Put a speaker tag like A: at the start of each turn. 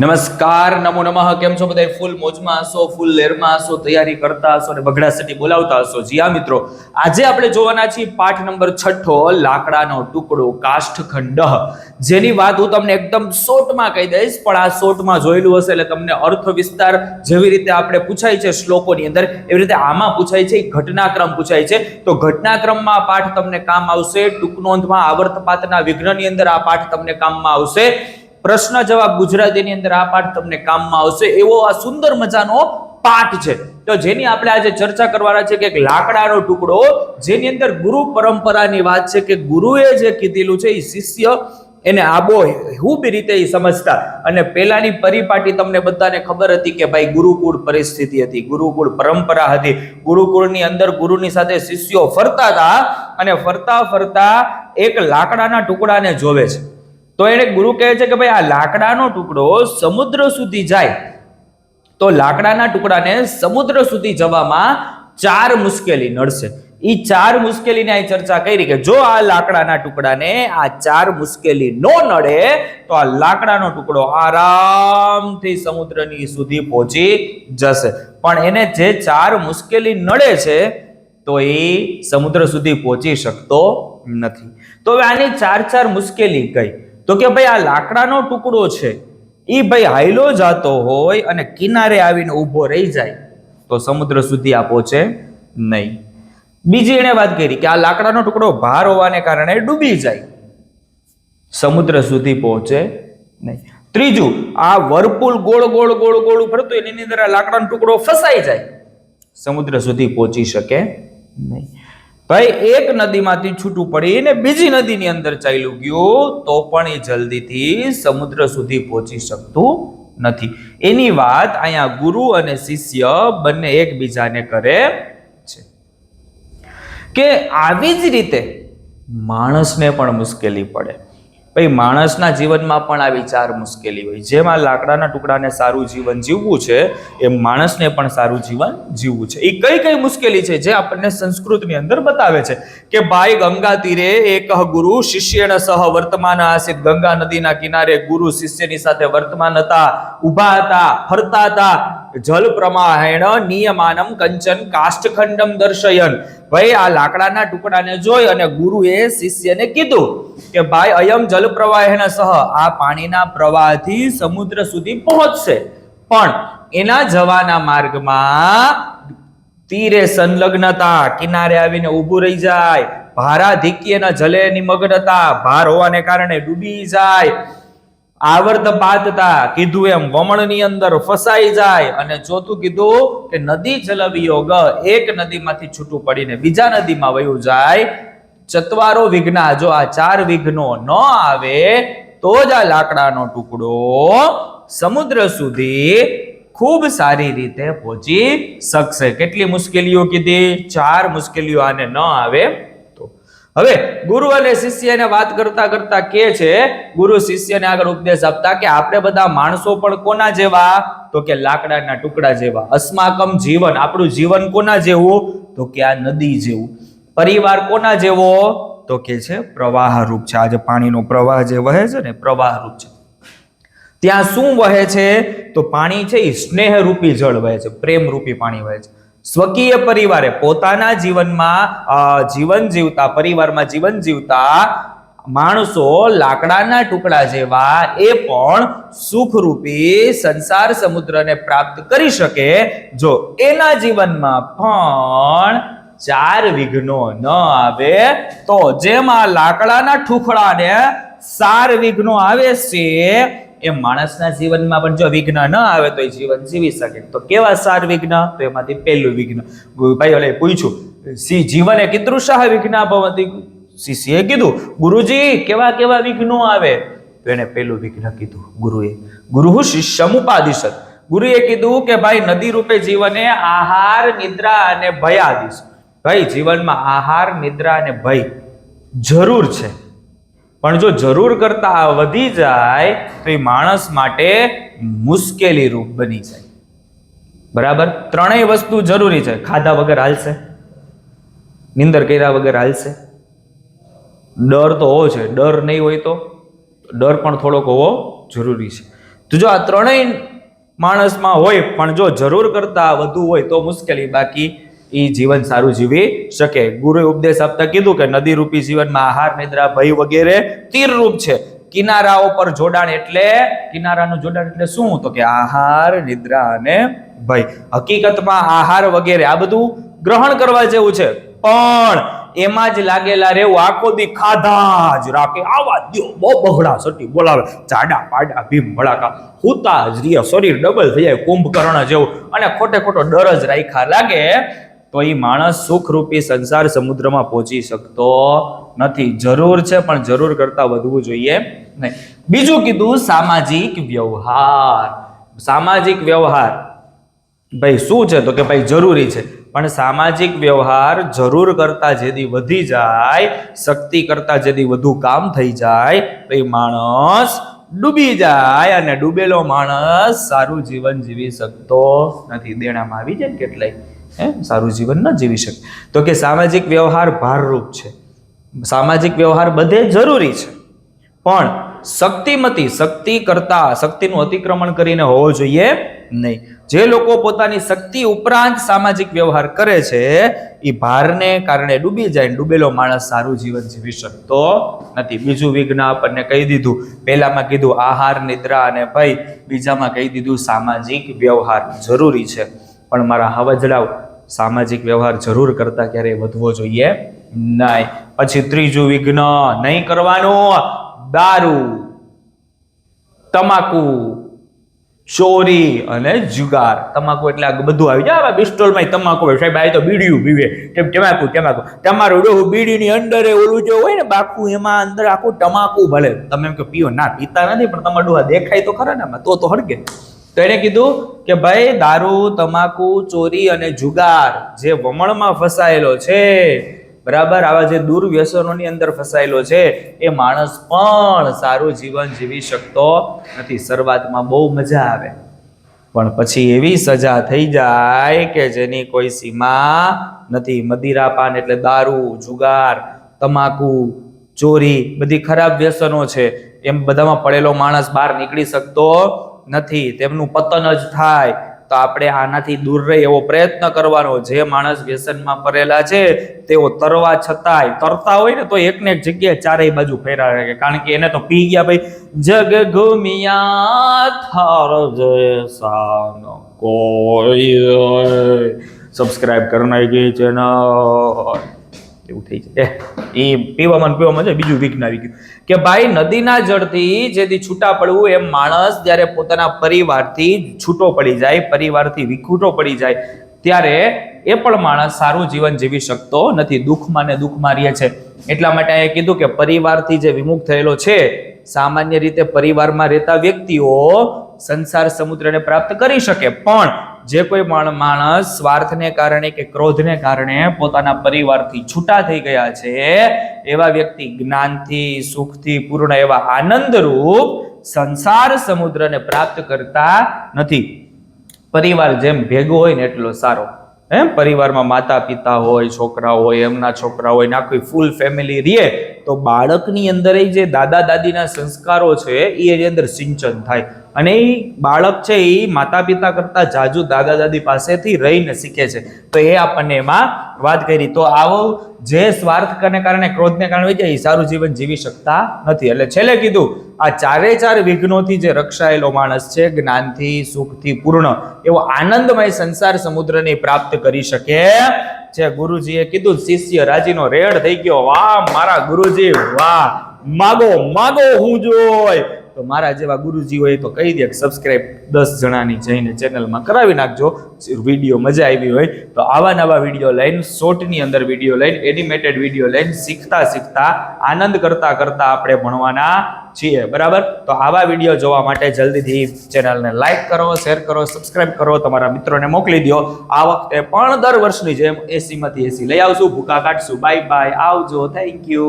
A: નમસ્કાર, નમો નમઃ. કેમ છો બધા ફૂલ મોજમાં હશો, ફૂલ લેરમાં હશો, તૈયારી કરતા હશો અને બગડાસટી બોલાવતા હશો. જી હા, મિત્રો. આજે આપણે જોવાના છીએ પાઠ નંબર છઠ્ઠો, લાકડાનો ટુકડો કાષ્ઠખંડ. જેની વાત હું તમને એકદમ શોર્ટમાં કહી દઈશ, પણ આ શોર્ટમાં જોયેલું હશે એટલે તમને અર્થ વિસ્તાર જેવી રીતે આપણે પૂછાય છે શ્લોકોની અંદર, એવી રીતે આમાં પૂછાય છે ઘટનાક્રમ પૂછાય છે. તો ઘટનાક્રમમાં આ પાઠ તમને કામ આવશે, ટૂંક નોંધમાં આવર્તપાતના વિઘ્નની અંદર આ પાઠ તમને કામમાં આવશે. પ્રશ્ન જવાબ ગુજરાતીની અંદર આ પાઠ તમને કામમાં આવશે. એવો આ સુંદર મજાનો પાઠ છે. તો જેની આપણે આજે ચર્ચા કરવાના છે કે એક લાકડાનો ટુકડો, જેની અંદર ગુરુ પરંપરાની વાત છે કે ગુરુએ જે કીધેલું છે એ શિષ્ય એને આબો હુબ રીતે એ સમજતા. અને પેલાની પરિપાટી તમને બધાને ખબર હતી કે ભાઈ ગુરુકુળ પરિસ્થિતિ હતી, ગુરુકુળ પરંપરા હતી. ગુરુકુળની અંદર ગુરુની સાથે શિષ્યો ફરતા હતા અને ફરતા ફરતા એક લાકડાના ટુકડાને જોવે છે. તો એને ગુરુ કહે છે કે ભાઈ આ લાકડાનો ટુકડો સમુદ્ર સુધી જાય. તો લાકડાના ટુકડાને સમુદ્ર સુધી જવામાં ચાર મુશ્કેલી નડશે. એ ચાર મુશ્કેલીની અહીં ચર્ચા કરી કે જો આ લાકડાના ટુકડાને આ ચાર મુશ્કેલી નો નડે, તો આ લાકડાનો ટુકડો આરામથી સમુદ્રની સુધી પહોંચી જશે. પણ એને જે ચાર મુશ્કેલી નડે છે, તો એ સમુદ્ર સુધી પહોંચી શકતો નથી. તો હવે આની ચાર ચાર મુશ્કેલી કઈ? તો કે ભાઈ આ લાકડાનો ટુકડો છે એ ભાઈ હાઈલો જાતો હોય અને કિનારે આવીને ઊભો રહી જાય, તો સમુદ્ર સુધી આ પહોંચે નહીં. બીજી એણે વાત કરી કે આ લાકડાનો ટુકડો ભાર હોવાને કારણે ડૂબી જાય. સમુદ્ર સુધી પહોંચે નહીં. ત્રીજું, આ વર્પુલ ગોળ ગોળ ગોળ ગોળ ફરતું એની અંદર આ લાકડાનો ટુકડો ફસાઈ જાય. સમુદ્ર સુધી પહોંચી શકે નહીં. ભાઈ, એક નદીમાંથી છૂટું પડીને બીજી નદીની અંદર ચાલ્યું ગયું, તો પણ એ જલ્દીથી સમુદ્ર સુધી પહોંચી શકતું નથી. એની વાત અહીંયા ગુરુ અને શિષ્ય બંને એકબીજાને કરે છે. કે આવી જ રીતે માણસને પણ મુશ્કેલી પડે. ભાઈ, માણસના જીવનમાં પણ આવી ચાર મુશ્કેલી હોય. જેમાં લાકડાના ટુકડાને સારું જીવન જીવવું છે એમ માણસને પણ સારું જીવન જીવવું છે. એ કઈ કઈ મુશ્કેલી છે, જે આપણને સંસ્કૃતની અંદર બતાવે છે કે ભાઈ, ગંગા તીરે એક ગુરુ શિષ્યને સહ વર્તમાન આસિત. ગંગા નદીના કિનારે ગુરુ શિષ્યની સાથે વર્તમાન હતા, ઊભા હતા, ફરતા હતા. જલ પ્રમાહેણ નિયમાનમ કંચન કાષ્ઠખંડમ દર્શયન. ભાઈ આ લાકડાના ટુકડાને જોઈ અને ગુરુએ શિષ્યને કીધું કે, ભાઈ, અયમ જલ પ્રવાહેણ સહ, આ પાણીના પ્રવાહથી સમુદ્ર સુધી પહોંચશે. પણ એના જવાના માર્ગમાં તીરે સંલગ્નતા, કિનારે આવીને ઊભું રહી જાય. ભારા ધિક્યના જલે નિમગ્નતા ભાર હોવાને કારણે ડૂબી જાય. આવર્ત પાતતા કીધું એમ, વમણની અંદર ફસાઈ જાય અને ચોથું કીધું કે નદી જલવિયોગ એક નદીમાંથી છૂટું પડીને બીજા નદીમાં વયું જાય, ચતવારો વિઘ્ન જો આ ચાર વિઘ્નો ન આવે, તો જ આ લાકડાનો ટુકડો સમુદ્ર સુધી ખૂબ સારી રીતે પહોંચી શકશે. કેટલી મુશ્કેલીઓ કીધી? ચાર મુશ્કેલીઓ આને ન આવે. હવે ગુરુ અને શિષ્યને વાત કરતા કરતા કે છે, ગુરુ શિષ્યને આગળ ઉપદેશ આપતા કે આપણે બધા માણસો પણ કોના જેવા? તો કે લાકડાના ટુકડા જેવા. અસ્માકમ જીવન. આપણું જીવન કોના જેવું? તો કે આ નદી જેવું. પરિવાર કોના જેવો? તો કે છે પ્રવાહ રૂપ છે. આજે પાણીનો પ્રવાહ જે વહે છે ને પ્રવાહ રૂપ છે. ત્યાં શું વહે છે? તો પાણી છે એ સ્નેહરૂપી જળ વહે છે. પ્રેમ રૂપી પાણી વહે છે. સ્વકીય પરિવારે પોતાના જીવનમાં જીવન જીવતા, પરિવારમાં જીવન જીવતા માણસો લાકડાના ટુકડા જેવા એ પણ સુખરૂપી સંસાર સમુદ્રને પ્રાપ્ત કરી શકે. જો એના જીવનમાં પણ ચાર વિઘ્નો ન આવે, તો જેમાં લાકડાના ઠુકડાને સાર વિઘ્નો આવે છે એ માણસના જીવનમાં પણ જો વિઘ્ન ન આવે તો એ જીવન જીવી શકે. તો કેવા સાર વિઘ્ન? તો એમાંથી પહેલું વિઘ્ન. ભાઈ ઓલે પૂછ્યું સી જીવને શાહ વિઘ્ન ભવતી? શિષ્યએ કીધું, ગુરુજી, કેવા કેવા વિઘ્નો આવે? તો એને પહેલું વિઘ્ન કીધું ગુરુએ, ગુરુ શિષ્યમુપાદિશત ગુરુએ કીધું કે, ભાઈ, નદી રૂપે જીવને આહાર, નિદ્રા અને ભયાદિશ ભાઈ, જીવનમાં આહાર, નિદ્રા અને ભય જરૂર છે. પણ જો જરૂર કરતા વધી જાય, તો એ માણસ માટે મુશ્કેલી રૂપ બની જાય. બરાબર? ત્રણેય વસ્તુ જરૂરી છે. ખાધા વગર હાલશે. નિંદર કર્યા વગર હાલશે. ડર તો હોવો છે ડર નહીં હોય તો ડર પણ થોડોક હોવો જરૂરી છે. તો જો આ ત્રણેય માણસમાં હોય, પણ જો જરૂર કરતા વધુ હોય તો મુશ્કેલી બાકી એ જીવન સારું જીવી શકે. ગુરુએ ઉપદેશ આપતા કીધું કે નદી રૂપી જીવનમાં આહાર, નિદ્રા, ભય વગેરે તીર રૂપ છે. કિનારાઓ પર જોડાણ એટલે, કિનારાનું જોડાણ એટલે શું? તો કે આહાર, નિદ્રા અને ભય. હકીકતમાં આહાર વગેરે આ બધું ગ્રહણ કરવા જેવું છે. પણ એમાં જ લાગેલા રહેવું આખો દી ખાધા જ રાખે. આવા દો બહુ બગડા સટી બોલાવે. જાડા પાડા ભીમ ભડાકા. હુતા જ રિયા શરીર ડબલ થઈ જાય કુંભકર્ણ જેવું. અને ખોટે ખોટો ડર જ રાખ્યા લાગે. તો એ માણસ સુખરૂપી સંસાર સમુદ્રમાં પહોંચી શકતો નથી. જરૂર છે, પણ જરૂર કરતા વધવું જોઈએ નહીં. બીજું કીધું, સામાજિક વ્યવહાર. સામાજિક વ્યવહાર. ભાઈ, શું છે? તો કે ભાઈ, જરૂરી છે. પણ સામાજિક વ્યવહાર જરૂર કરતા જેથી વધી જાય, શક્તિ કરતા જેથી વધુ કામ થઈ જાય, તો એ માણસ ડૂબી જાય અને ડૂબેલો માણસ સારું જીવન જીવી શકતો નથી. દેણામાં આવી જાય કેટલાય. હે? સારું જીવન ન જીવી શકે. તો કે સામાજિક વ્યવહાર ભારરૂપ છે. સામાજિક વ્યવહાર બધે જરૂરી છે. પણ શક્તિમતી શક્તિ કરતા શક્તિનું અતિક્રમણ કરીને હોવો જોઈએ નહીં. જે લોકો પોતાની શક્તિ ઉપરાંત સામાજિક વ્યવહાર કરે છે, એ ભારને કારણે ડૂબી જાય ડૂબેલો માણસ સારું જીવન જીવી શકતો નથી. બીજું વિઘ્ન આપણને કહી દીધું. પહેલામાં કીધું આહાર, નિદ્રા અને ભય. બીજામાં કહી દીધું સામાજિક વ્યવહાર જરૂરી છે. પણ મારા હવજડાવ સામાજિક વ્યવહાર જરૂર કરતા ક્યારેય વધવો જોઈએ નહીં. પછી ત્રીજું વિઘ્ન નહીં કરવાનું. દારૂ, તમાકુ, ચોરી અને જુગાર. તમાકુ એટલે આ બધું આવી જાય. બિસ્ટોલમાં તમાકુ હોય. સાહેબ, આ તો બીડિયું પીવે. તેમ તમાકુ તમાકુ. તમારું ડોહું બીડીની અંદર એ ઓલું જે હોય ને, બાકું એમાં અંદર આખું તમાકુ ભલે. તમે એમ કે પીઓ. ના, પીતા નથી, પણ તમારું ડોહા દેખાય તો ખરા ને તો તો હળગે તો એણે કીધું કે ભાઈ, દારૂ, તમાકુ, ચોરી અને જુગાર જે વમણમાં ફસાયેલો છે, બરાબર, આવા જે દુર્વ્યસનોની અંદર ફસાયેલો છે, એ માણસ પણ સારું જીવન જીવી શકતો નથી. શરૂઆતમાં બહુ મજા આવે. પણ પછી એવી સજા થઈ જાય કે જેની કોઈ સીમા નથી. મદિરાપાન એટલે દારૂ, જુગાર, તમાકુ, ચોરી, બધી ખરાબ વ્યસનો છે. એમ બધામાં પડેલો માણસ બહાર નીકળી શકતો નથી, તેમનું પતન જ થાય. તો આપણે આનાથી દૂર રહી એવો પ્રયત્ન કરવાનો. જે માણસ વ્યસનમાં પડેલા છે, તેઓ તરવા છતાંય, તરતા હોય ને તો એકને એક જગ્યાએ ચારેય બાજુ ફેરા રહે કારણ કે એને તો પી ગયા ભાઈ, જગ ઘુમિયા થાર ન કોઈ. સબસ્ક્રાઇબ કરનાઈ ગઈ ચેનલ એવું થઈ જાય. એ પીવામાં પીવામાં છે બીજું વિઘ્ન આવી ગયું કે ભાઈ નદીના જળથી જેથી છૂટા પડવું એમ માણસ જ્યારે પોતાના પરિવારથી છૂટો પડી જાય, પરિવારથી વિખૂટો પડી જાય, ત્યારે એ પણ માણસ સારું જીવન જીવી શકતો નથી. દુઃખમાં ને દુઃખમાં રહે છે. એટલા માટે અહીંયા કીધું કે પરિવારથી જે વિમુખ થયેલો છે, સામાન્ય રીતે પરિવારમાં રહેતા વ્યક્તિઓ સંસાર સમુદ્રને પ્રાપ્ત કરી શકે, પણ જે કોઈ માણ- માણસ સ્વાર્થને કારણે કે ક્રોધને કારણે પોતાના પરિવારથી છૂટા થઈ ગયા છે, એવા વ્યક્તિ જ્ઞાનથી, સુખથી, પૂર્ણ એવા આનંદરૂપ સંસાર સમુદ્રને પ્રાપ્ત કરતા નથી. પરિવાર જેમ ભેગો હોય ને એટલો સારો. એમ? પરિવારમાં માતા પિતા હોય, છોકરા હોય, એમના છોકરા હોય, ના આખી ફૂલ ફેમિલી રહે તો બાળકની અંદર જે દાદા દાદીના સંસ્કારો છે, એ એની અંદર સિંચન થાય. અને એ બાળક છે, એ માતા પિતા કરતા જાજુ દાદા દાદી પાસેથી રહીને શીખે છે. તો એ આપણને એમાં વાત કરી. તો આવો જે સ્વાર્થને કારણે ક્રોધને કારણે છે એ સારું જીવન જીવી શકતા નથી. એટલે છેલ્લે કીધું આ ચારે ચાર વિઘ્નોથી જે રક્ષાયેલો માણસ છે, જ્ઞાનથી, સુખથી પૂર્ણ, એવો આનંદમય સંસાર સમુદ્રની પ્રાપ્ત કરી શકે. છે ગુરુજીએ કીધું, શિષ્ય રાજીનો રેડ થઈ ગયો. વાહ, મારા ગુરુજી, વાહ. માગો માગો હું જોય. તો મારા જેવા ગુરુજી હોય તો કહી દે કે સબસ્ક્રાઈબ દસ જણાની જઈને ચેનલમાં કરાવી નાખજો. વીડિયો મજા આવી હોય તો આવા નવા વીડિયો લઈને શોર્ટની અંદર વીડિયો લઈને એનિમેટેડ વીડિયો લઈને શીખતા શીખતા, આનંદ કરતા કરતા આપણે ભણવાના છીએ. બરાબર? તો આવા વીડિયો જોવા માટે જલ્દીથી ચેનલને લાઇક કરો શેર કરો સબસ્ક્રાઇબ કરો, તમારા મિત્રોને મોકલી દો. આ વખતે પણ દર વર્ષની જેમ એસીમાંથી એસી લઈ આવશું. ભૂકા કાઢશું. બાય બાય આવજો. Thank you